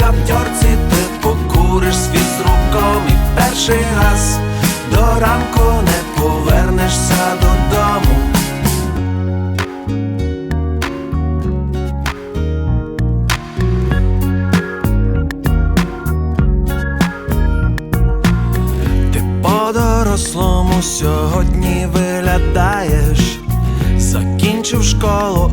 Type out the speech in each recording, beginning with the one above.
Каптьорці ти покуриш світ з руком і перший раз до ранку не повернешся додому. Ти по-дорослому сьогодні виглядаєш, закінчив школу,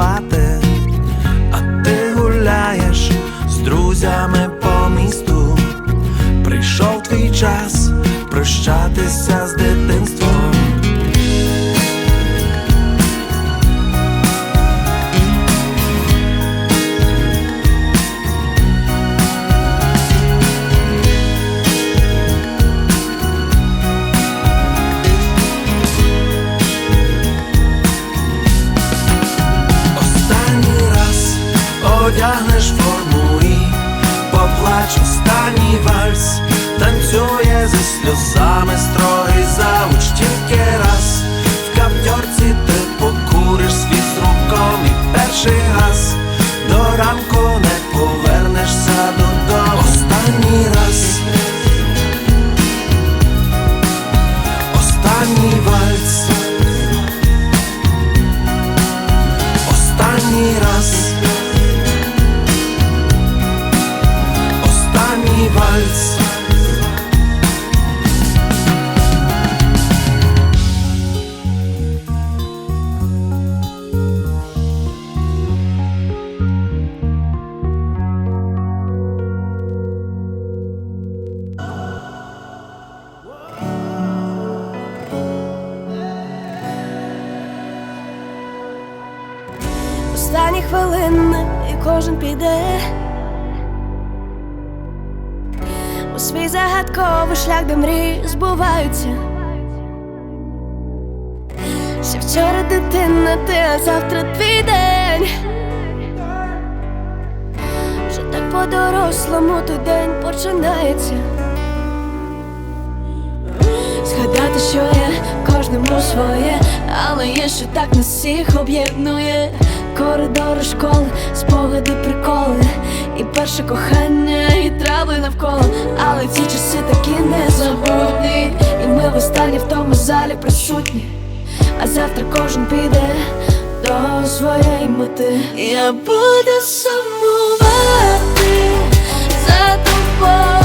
tempat Вальс. Останні хвилини і кожен піде свій загадковий шлях, де мрії збуваються. Ще вчора дитина, ти, а завтра твій день. Вже так по-дорослому той день починається. Згадати, що є кожному своє, але є, що так нас всіх об'єднує. Коридори школи, спогади, приколи, і перше кохання, і трави навколо. Але ці часи такі незабутні. І ми в останні в тому залі присутні. А завтра кожен піде до своєї мети. Я буду сумувати за тобою.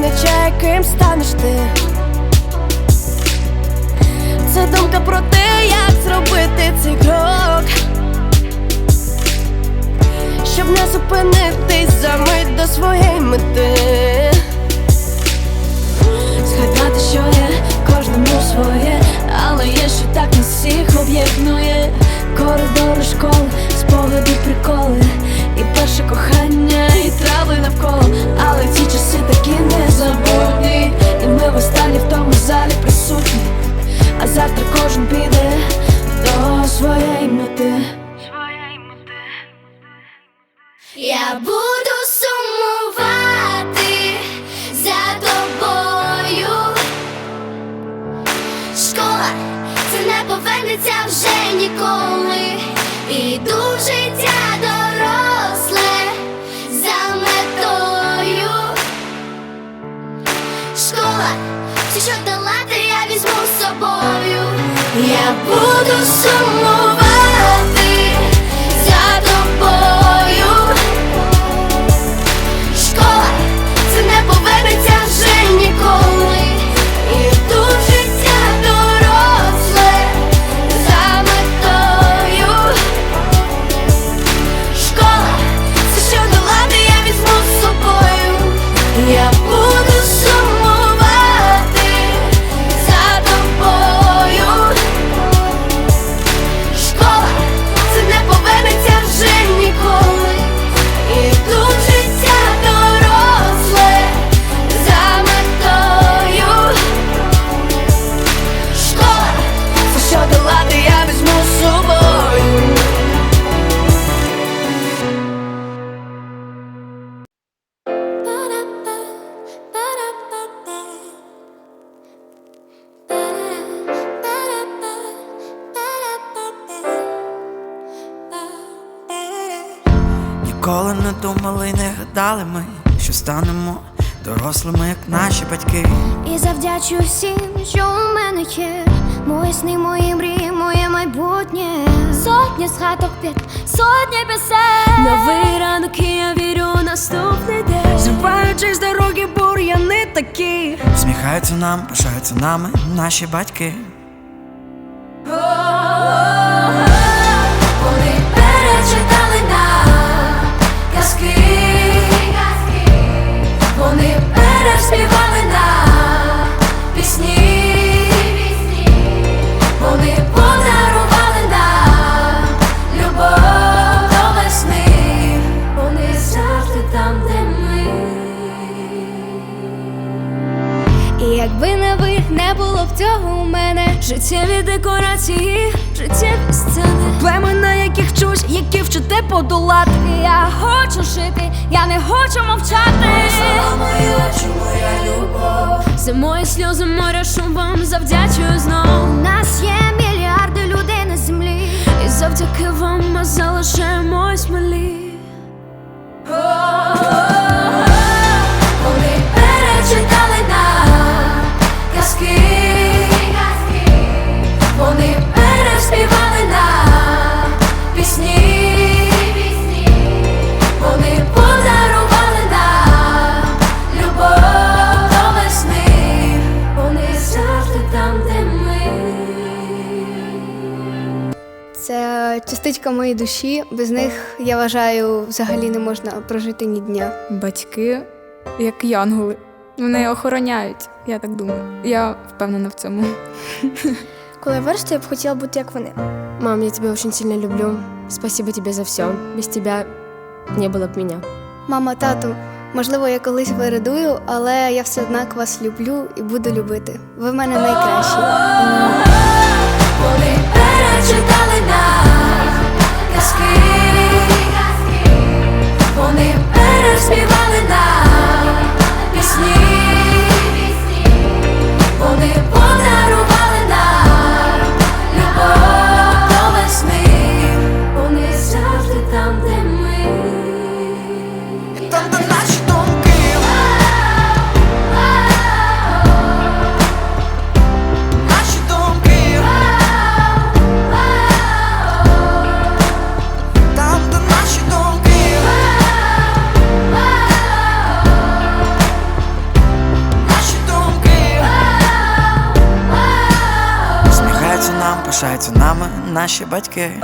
Визначає, ким станеш ти. Це думка про те, як зробити цей крок, щоб не зупинитись за мить до своєї мети. Згадати, що є кожному своє, але є, що так нас всіх об'єднує. Коридори школи, спогади, приколи, і перше кохання, і трави навколо, але ці часи такі незабутні, і ми востаннє в тому залі присутні, а завтра кожен піде до своєї мети. Я буду сумувати за тобою. Школа це не повернеться вже ніколи. Школа, все, що дала, я візьму з собою. Я буду сумувати думали, не гадали ми, що станемо дорослими, як наші батьки. І завдячую всім, що у мене є. Мої сни, мої мрії, моє майбутнє. Сотні згадок п'ять, сотні пісень. Новий ранок, і я вірю у наступний день. Зриваючись з дороги, бур'яни такі. Сміхаються нам, пишаються нами наші батьки. Які вчите подолати. Я хочу жити, я не хочу мовчати. моя, очі, моя любов. Це мої сльози, море шум вам завдячую знов. У нас є мільярди людей на землі. І завдяки вам ми залишаємось малі. Частичка моєї душі. Без них я вважаю, взагалі не можна прожити ні дня. Батьки, як янголи. Вони охороняють, я так думаю. Я впевнена в цьому. Коли я виросту, я б хотіла бути як вони. Мам, я тебя очень сильно люблю. Спасибо тебе за все. Без тебя не было б меня. Мама, тату, можливо, я колись вирадую, але я все однак вас люблю і буду любити. Ви в мене найкращі. Вони перечитали Вони переспівали наші батьки.